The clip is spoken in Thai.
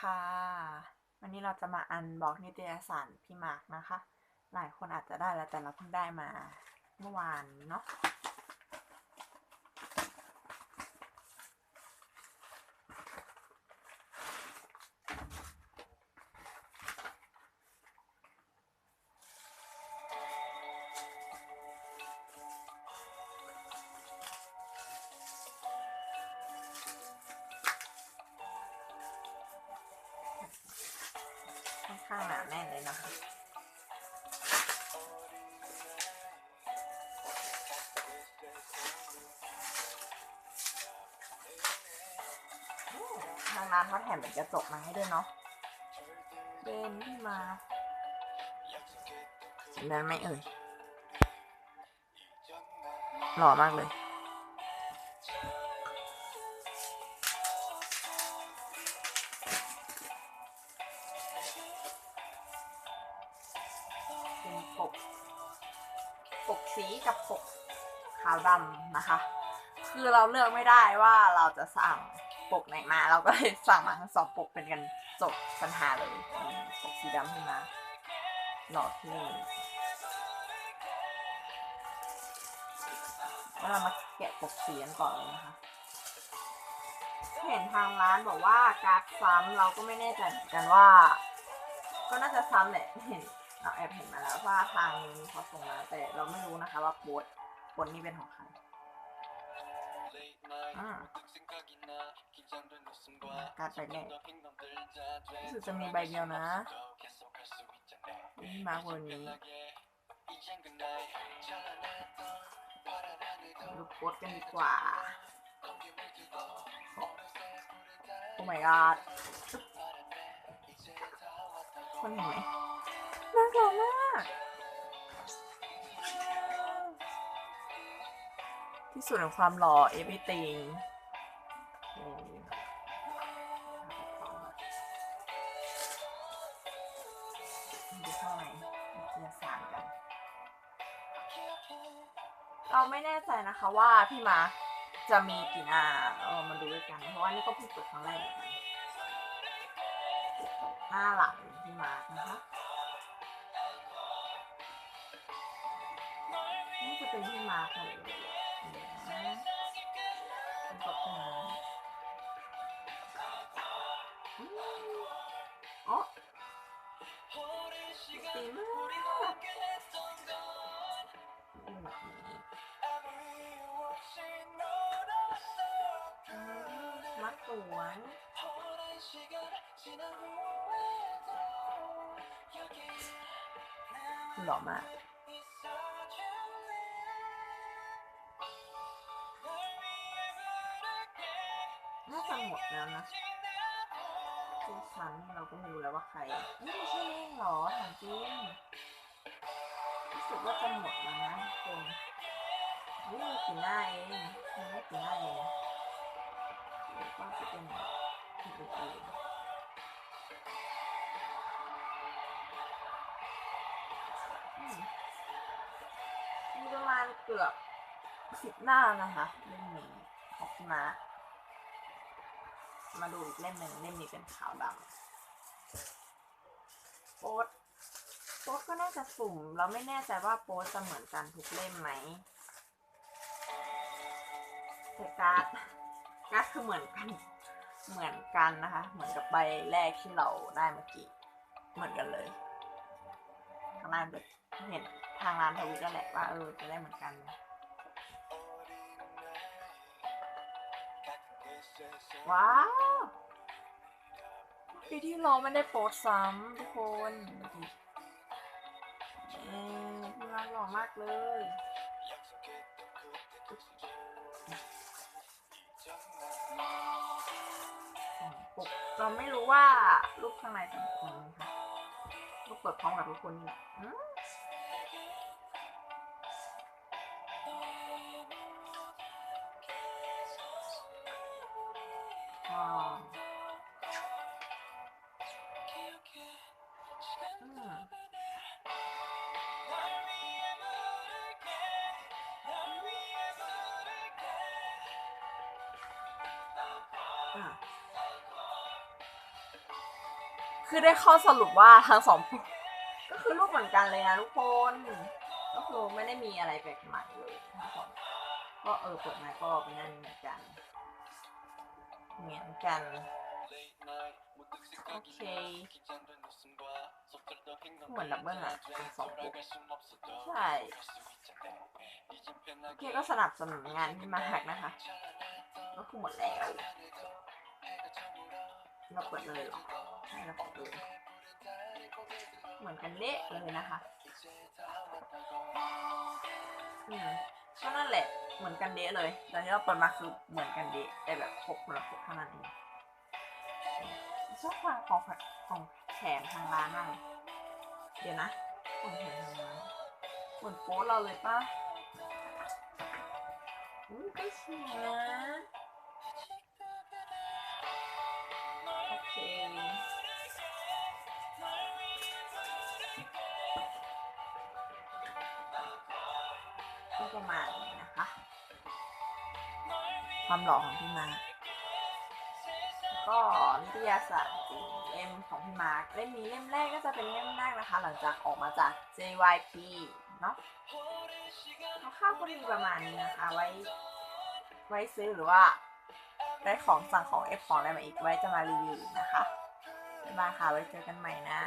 ค่ะ วันนี้เราจะมาอันบอกนิตยสารพี่มาร์กนะคะ หลายคนอาจจะได้แล้วแต่เราเพิ่งได้มาเมื่อวานเนาะ ข้างหนาแน่นเลยนะคะทางร้านเขาแถมเป็นกระจกมาให้ด้วยเนาะเดินขึ้นมาเห็นนั้นไหมเอ่ยหล่อมากเลย เป็นปก ปกสีกับปกขาวดำนะคะ คือเราเลือกไม่ได้ว่าเราจะสั่งปกไหนมา เราก็เลยสั่งมาทั้งสองปกเป็นกันจบปัญหาเลยปกสีดำขึ้นมาหล่อที่แล้วเรามาแกะปกสีกันก่อนเลยนะคะเห็นทางร้านบอกว่าการซ้ำเราก็ไม่แน่ใจเหมือนกันว่า ก็น่าจะซ้ำแหละเห็นเราแอบเห็นมาแล้วว่าทางนี้เขาส่งมาแต่เราไม่รู้นะคะว่าโปสโปสนี้เป็นของใครการ์ดใบแรกรู้สึกจะมีใบเดียวนะนี่มาคนนี้ดูโปสกันดีกว่า โอ้ my god คนเห็นไหมน่าสนมากที่สุดของความหล่อ everything โอเคดูข้างในวิทยาศาสตร์กันเราไม่แน่ใจนะคะว่าพี่มาร์คจะมีกี่หน้าเรามาดูด้วยกัน เพราะว่านี่ก็เพิ่งเปิดครั้งแรกเหมือนกัน หน้าหลังพี่มาร์คนะคะนี่จะเป็นพี่มาร์คเลยนะเป็นกดตรงนี้อืมอ๋อดีมากอืมมัดสวน หล่อมากน่าจะหมดแล้วนะทุกชั้นเราก็ไม่รู้แล้วว่าใครนี่ไม่ใช่เล่งหรอถามจริงรู้สึกว่าจะหมดแล้วนะทุกคนนี่มีกี่หน้าเองมีไม่กี่หน้าเองหรือว่าจะเป็น มีประมาณเกือบสิบหน้านะคะเล่มนี้ของพี่มามาดูอีกเล่มหนึ่งเล่มนี้เป็นขาวดำโป๊ตโป๊ตก็น่าจะสุ่ม เราไม่แน่ใจว่าโป๊ตจะเหมือนกันทุกเล่มไหมแต่การ์ดการ์ดคือเหมือนกัน เหมือนกันนะคะ เหมือนกับใบแรกที่เราได้เมื่อกี้ เหมือนกันเลย ทางร้านเห็นทางร้านทวิตแล้วแหละว่าเออจะได้เหมือนกันว้าวปีที่ราไม่ได้โพสต์ซ้ำทุกคนเออพี่มาหล่อมากเลย เราไม่รู้ว่ารูปข้างในเป็นยังไงคะรูปเปิดพร้อมกับทุกคนนี่แหละอืมว้าวอืมอะ คือได้ข้อสรุปว่าทั้งสองก็คือรูปเหมือนกันเลยนะทุกคนก็คือไม่ได้มีอะไรแปลกใหม่เลยทั้งสองก็เออเปิดมาก็เป็นนั่นเหมือนกันเหมือนกันโอเคเหมือนดับเบิลอะทั้งสองใช่โอเคก็สนับสนุนงานที่มาหักนะคะ ก็คือหมดแล้ว เราเปิดเลยหรอให้เราเปิดเลยเหมือนกันเละเลยนะคะอืมก็นั่นแหละเหมือนกันเดะเลยตอนนี้เราเปิดมาคือเหมือนกันเดะแต่แบบพกคนละพกเท่านั้นเองชอบฟังของของแถมทางร้านมากเลยเดี๋ยวนะของแถมทางร้านเหมือนโป๊เราเลยป่ะอุ้ยก็สวยนะ ประมาณนี้นะคะ ความหล่อของพี่มาร์คก็นิตยสารจริงเล่มของพี่มาร์คเล่มนี้เล่มแรกก็จะเป็นเล่มแรกนะคะ หลังจากออกมาจาก JYP เนาะคร่าวก็มีประมาณนี้นะคะ ไว้ ไว้ซื้อหรือว่าได้ของสั่งของเอฟของอะไรมาอีกไว้จะมารีวิวนะคะ บ๊ายบายค่ะ ไว้เจอกันใหม่นะ